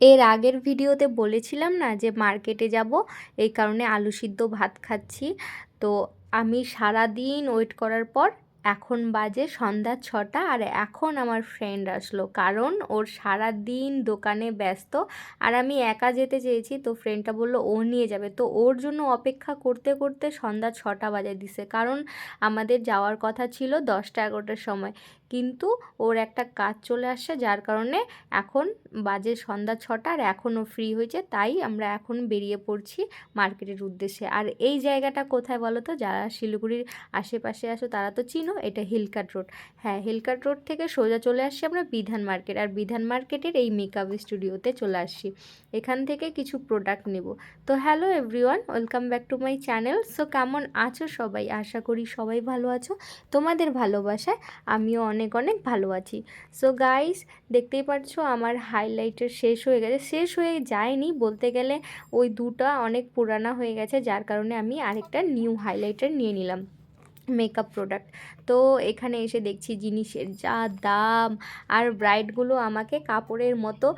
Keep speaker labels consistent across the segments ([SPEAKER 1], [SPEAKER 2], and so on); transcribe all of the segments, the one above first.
[SPEAKER 1] এর আগের ভিডিওতে বলেছিলাম না যে মার্কেটে যাব? এই কারণে আলু সিদ্ধ ভাত খাচ্ছি। তো আমি সারা দিন ওয়েট করার পর এখন বাজে সন্ধ্যা ছটা আর এখন আমার ফ্রেন্ড আসলো। কারণ ওর সারা দিন দোকানে ব্যস্ত আর আমি একা যেতে চেয়েছি তো ফ্রেন্ডটা বলল, ও নিয়ে যাবে। তো ওর জন্য অপেক্ষা করতে করতে সন্ধ্যা ছটা বাজে দিছে। কারণ আমাদের যাওয়ার কথা ছিল দশটা এগারোটার সময়। কিন্তু ওর একটা কাজ চলে আসছে, যার কারণে এখন বাজে সন্ধ্যা ছটা আর এখনও ফ্রি হয়েছে, তাই আমরা এখন বেরিয়ে পড়ছি মার্কেটের উদ্দেশ্যে। আর এই জায়গাটা কোথায় বলো তো? যারা শিলিগুড়ির আশেপাশে আসো তারা তো চিনো, এটা হিলকাট রোড হ্যাঁ হিলকাট রোড থেকে সোজা চলে আসছি আমরা বিধান মার্কেট আর বিধান মার্কেটের এই মেকআপ স্টুডিওতে চলে আসছি। এখান থেকে কিছু প্রোডাক্ট নেব। তো hello everyone welcome back to my channel so কেমন আছো সবাই? আশা করি সবাই ভালো আছো। তোমাদের ভালোবাসায় আমিও অনেক অনেক ভালো আছি। সো গাইস দেখতেই পাচ্ছ আমার হাইলাইটার শেষ হয়ে গেছে। শেষ হয়ে যায়নি বলতে গেলে ওই দুটা অনেক পুরানা হয়ে গেছে, যার কারণে আমি আরেকটা নিউ হাইলাইটার নিয়ে নিলাম। মেকআপ প্রোডাক্ট তো এখানে এসে দেখছি জিনিসের যা দাম, আর ব্রাইডগুলো আমাকে কাপড়ের মতো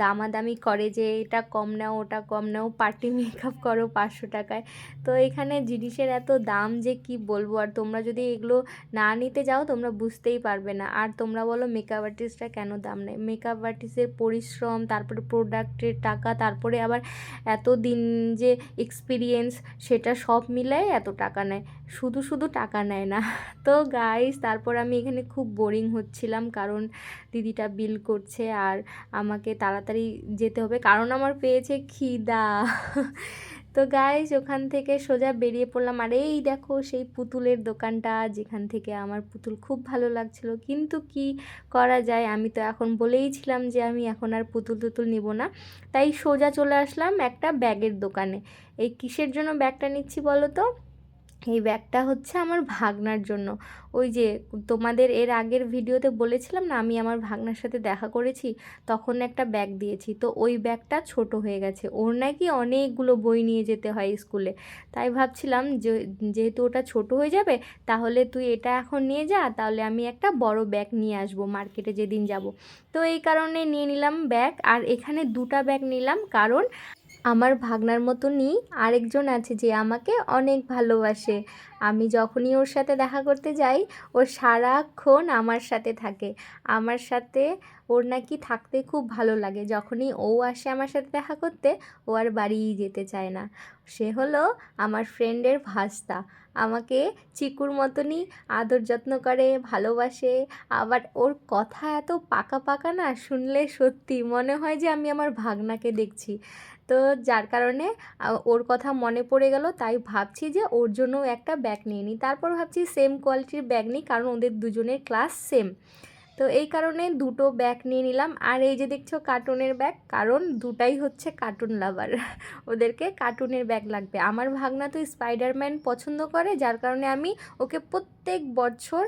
[SPEAKER 1] দামাদামি করে যে এটা কম নাও, ওটা কম নাও পার্টি মেকআপ করো পাঁচশো টাকায়। তো এখানে জিনিসের এত দাম যে কি বলব? আর তোমরা যদি এগুলো না নিতে যাও, তোমরা বুঝতেই পারবে না। আর তোমরা বলো মেকআপ আর্টিস্টরা কেন দাম নেয়? মেকআপ আর্টিস্টের পরিশ্রম, তারপরে প্রোডাক্টের টাকা, তারপরে আবার এত দিন যে এক্সপিরিয়েন্স সেটা সব মিলাই এত টাকা নেয়। শুধু শুধু টাকা নেয় না। তো গাইস তারপর আমি এখানে খুব বোরিং হচ্ছিলাম কারণ দিদিটা বিল করছে আর আমাকে তাড়াতাড়ি যেতে হবে কারণ আমার পেয়েছে খিদা। তো গাইস ওখান থেকে সোজা বেরিয়ে পড়লাম। আর এই দেখো সেই পুতুলের দোকানটা যেখান থেকে আমার পুতুল খুব ভালো লাগছিল। কিন্তু কি করা যায়? আমি তো এখন বলেইছিলাম যে আমি এখন আর পুতুল টুতুল নিব না। তাই সোজা চলে আসলাম একটা ব্যাগের দোকানে। এই কিসের জন্য ব্যাগটা নিচ্ছি বলো তো? এই ব্যাগটা হচ্ছে আমার ভাগনার জন্য। ওই যে তোমাদের এর আগের ভিডিওতে বলেছিলাম না, আমি আমার ভাগনার সাথে দেখা করেছি, তখন একটা ব্যাগ দিয়েছি। তো ওই ব্যাগটা ছোট হয়ে গেছে। ওর নাকি অনেকগুলো বই নিয়ে যেতে হয় স্কুলে। তাই ভাবছিলাম যে, যেহেতু ওটা ছোট হয়ে যাবে, তাহলে তুই এটা এখন নিয়ে যা, তাহলে আমি একটা বড় ব্যাগ নিয়ে আসব, মার্কেটে যেদিন যাব। তো এই কারণে নিয়ে নিলাম ব্যাগ, আর এখানে দুটা ব্যাগ নিলাম। কারণ আমার ভাগনার মতনই আরেকজন আছে যে আমাকে অনেক ভালোবাসে। আমি যখনই ওর সাথে দেখা করতে যাই, ও সারাক্ষণ আমার সাথে থাকে। আমার সাথে ওর নাকি থাকতে খুব ভালো লাগে। যখনই ও আসে আমার সাথে দেখা করতে, ও আর বাড়িই যেতে চায় না। সে হলো আমার ফ্রেন্ডের ভাস্তা। আমাকে চিকুর মতনই আদর যত্ন করে, ভালোবাসে। আবার ওর কথা এত পাকা পাকা না, শুনলে সত্যি মনে হয় যে আমি আমার ভাগনাকে দেখছি। তো যার কারণে ওর কথা মনে পড়ে গেল, তাই ভাবছি যে ওর জন্য একটা ব্যাগ নিয়ে নিই। তারপর ভাবছি সেম কোয়ালিটির ব্যাগ নিই, কারণ ওদের দুজনের ক্লাস সেম তো এই কারণে দুটো ব্যাগ নিয়ে নিলাম। আর এই যে দেখছ কার্টুনের ব্যাগ কারণ দুটাই হচ্ছে কার্টুন লাভার ওদেরকে কার্টুনের ব্যাগ লাগবে। আমার ভাগনা তো স্পাইডারম্যান পছন্দ করে, যার কারণে আমি ওকে প্রত্যেক বছর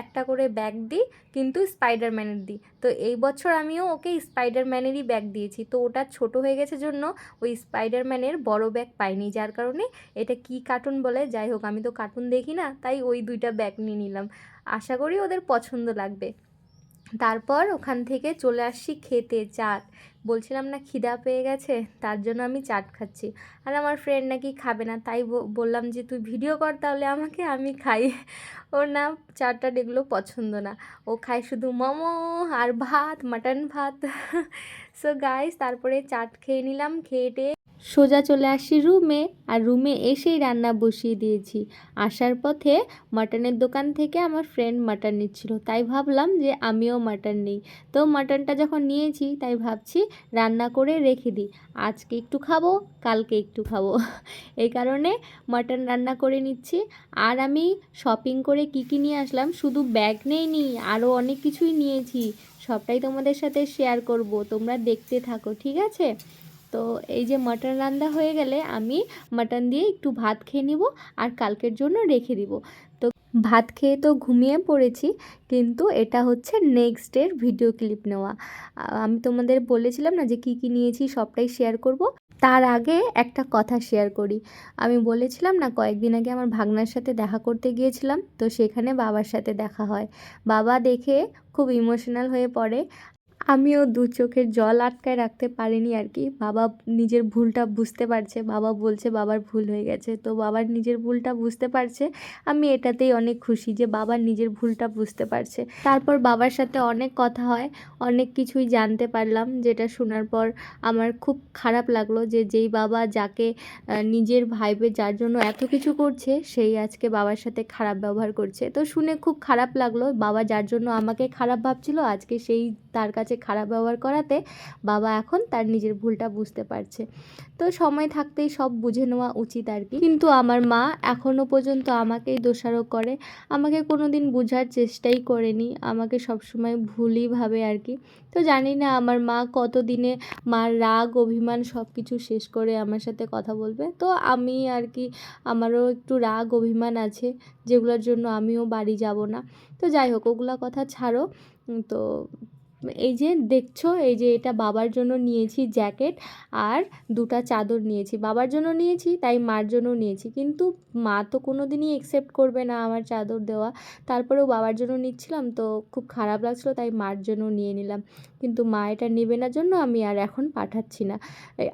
[SPEAKER 1] একটা করে ব্যাগ দিই, কিন্তু স্পাইডারম্যানের দিই। তো এই বছর আমিও ওকে স্পাইডারম্যানেরই ব্যাগ দিয়েছি। তো ওটা ছোট হয়ে গেছে জন্য ওই স্পাইডারম্যানের বড় ব্যাগ পাইনি, যার কারণে এটা কি কার্টুন বলে? যাই হোক, আমি তো কার্টুন দেখি না, তাই ওই দুইটা ব্যাগ নিয়ে নিলাম। আশা করি ওদের পছন্দ লাগবে। তারপর ওখান থেকে চলে আসছি খেতে, চাট। বলছিলাম না খিদা পেয়ে গেছে? তার জন্য আমি চাট খাচ্ছি। আর আমার ফ্রেন্ড নাকি খাবে না, তাই বললাম যে, তুই ভিডিও কর তাহলে আমাকে, আমি খাই। ওর না চাটটা এগুলো পছন্দ না। ও খায় শুধু মোমো আর ভাত, মাটন ভাত। সো গাইস তারপরে চাট খেয়ে নিলাম, খেয়ে সোজা চলে আসি রুমে, আর রুমে এসেই রান্না বসিয়ে দিয়েছি। আসার পথে মাটনের দোকান থেকে আমার ফ্রেন্ড মাটন নিচ্ছিল। তাই ভাবলাম যে আমিও মাটন নিই। তো মাটনটা যখন নিয়েছি, তাই ভাবছি রান্না করে রেখে দিই। আজকে একটু খাব, কালকে একটু খাব। এই কারণে মাটন রান্না করে নিচ্ছি। আর আমি শপিং করে কী কী নিয়ে আসলাম, শুধু ব্যাগ নেইনি আরও অনেক কিছুই নিয়েছি। সবটাই তোমাদের সাথে শেয়ার করব। তোমরা দেখতে থাকো, ঠিক আছে? তো এই যে মাটন রান্না হয়ে গেলে আমি মাটন দিয়ে একটু ভাত খেয়ে নিব আর কালকের জন্য রেখে দিব। তো ভাত খেয়ে তো ঘুমিয়ে পড়েছি, কিন্তু এটা হচ্ছে নেক্সট ডের ভিডিও ক্লিপ নেওয়া। আমি তোমাদের বলেছিলাম না যে কি কি নিয়েছি সবটাই শেয়ার করব। তার আগে একটা কথা শেয়ার করি। আমি বলেছিলাম না, কয়েকদিন আগে আমার ভাগনার সাথে দেখা করতে গিয়েছিলাম, তো সেখানে বাবার সাথে দেখা হয়। বাবা দেখে খুব ইমোশনাল হয়ে পড়ে। আমিও দু চোখের জল আটকায় রাখতে পারিনি আর কি। বাবা নিজের ভুলটা বুঝতে পারছে, বাবা বলছে বাবার ভুল হয়ে গেছে। তো বাবার নিজের ভুলটা বুঝতে পারছে, আমি এটাতেই অনেক খুশি যে বাবার নিজের ভুলটা বুঝতে পারছে। তারপর বাবার সাথে অনেক কথা হয়, অনেক কিছুই জানতে পারলাম, যেটা শোনার পর আমার খুব খারাপ লাগল যে যেই বাবা যাকে নিজের ভাইবে যার জন্য এত কিছু করছে, সেই আজকে বাবার সাথে খারাপ ব্যবহার করছে। তো শুনে খুব খারাপ লাগল, বাবা যার জন্য আমাকে খারাপ ভাবছিল, আজকে সেই তার কাছে খারাপ ব্যবহার করাতে বাবা এখন তার নিজের ভুলটা বুঝতে পারছে। তো সময় থাকতেই সব বুঝে নেওয়া উচিত আর কি। কিন্তু আমার মা এখনও পর্যন্ত আমাকেই দোষারোপ করে। আমাকে কোনো দিন বোঝার চেষ্টাই করেনি। আমাকে সবসময় ভুলই ভাবে আর কি। তো জানি না আমার মা কত দিনে মার রাগ, অভিমান সব কিছু শেষ করে আমার সাথে কথা বলবে। তো আমি আর কি, আমারও একটু রাগ, অভিমান আছে, যেগুলোর জন্য আমিও বাড়ি যাব না। তো যাই হোক, ওগুলা কথা ছাড়ো। তো এই যে দেখছ, এই যে এটা বাবার জন্য নিয়েছি জ্যাকেট আর দুটা চাদর নিয়েছি। বাবার জন্য নিয়েছি, তাই মার জন্য নিয়েছি। কিন্তু মা তো কোনো দিনই একসেপ্ট করবে না আমার চাদর দেওয়া। তারপরেও বাবার জন্য নিচ্ছিলাম তো খুব খারাপ লাগছিল, তাই মার জন্য নিয়ে নিলাম। কিন্তু মা এটা নেবে না জন্য আমি আর এখন পাঠাচ্ছি না।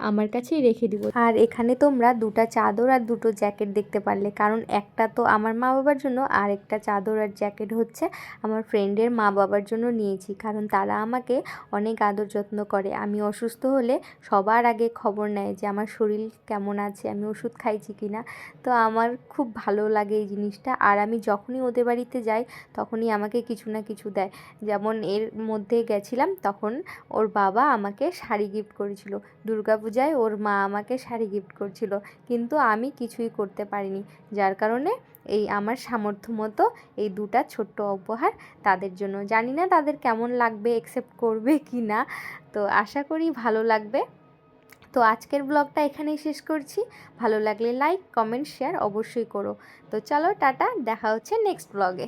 [SPEAKER 1] আমার কাছেই রেখে দিব। আর এখানে তোমরা দুটা চাদর আর দুটো জ্যাকেট দেখতে পারলে। কারণ একটা তো আমার মা বাবার জন্য, আর একটা চাদর আর জ্যাকেট হচ্ছে আমার ফ্রেন্ডের মা বাবার জন্য নিয়েছি। কারণ তারা আমাকে অনেক আদর যত্ন করে। আমি অসুস্থ হলে সবার আগে খবর নেয় যে আমার শরীর কেমন আছে, আমি ওষুধ খাইছি কি না তো আমার খুব ভালো লাগে এই জিনিসটা। আর আমি যখনই ওদের বাড়িতে যাই, তখনই আমাকে কিছু না কিছু দেয়। যেমন এর মধ্যে গেছিলাম, তখন ওর বাবা আমাকে শাড়ি গিফট করেছিল। দুর্গাপূজায় ওর মা আমাকে শাড়ি গিফট করছিল। কিন্তু আমি কিছুই করতে পারিনি। যার কারণে এই আমার সামর্থ্য মতো এই দুটা ছোট্ট উপহার তাদের জন্য। জানি না তাদের কেমন লাগবে একসেপ্ট করবে কি না, তো আশা করি ভালো লাগবে। তো আজকের ব্লগটা এখানেই শেষ করছি। ভালো লাগলে লাইক কমেন্ট শেয়ার অবশ্যই করো। তো চলো টাটা, দেখা হচ্ছে নেক্সট ব্লগে